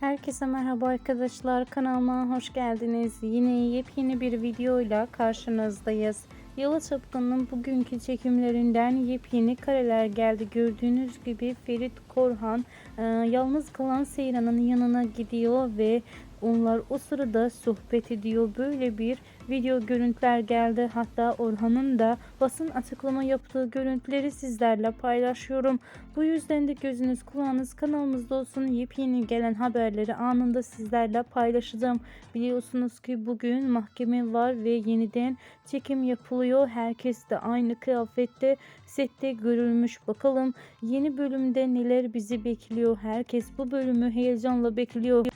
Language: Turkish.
Herkese merhaba arkadaşlar kanalıma hoş geldiniz. Yine yepyeni bir videoyla karşınızdayız. Yalı Çapkın'ın bugünkü çekimlerinden yepyeni kareler geldi. Gördüğünüz gibi Ferit Korhan e, yalnız kalan Seyran'ın yanına gidiyor ve onlar o sırada sohbet ediyor. Böyle bir video görüntüler geldi. Hatta Orhan'ın da basın açıklama yaptığı görüntüleri sizlerle paylaşıyorum. Bu yüzden de gözünüz kulağınız kanalımızda olsun. Yepyeni gelen haberleri anında sizlerle paylaşacağım. Biliyorsunuz ki bugün mahkeme var ve yeniden çekim yapılıyor. Herkes de aynı kıyafette sette görülmüş. Bakalım yeni bölümde neler bizi bekliyor. Herkes bu bölümü heyecanla bekliyor.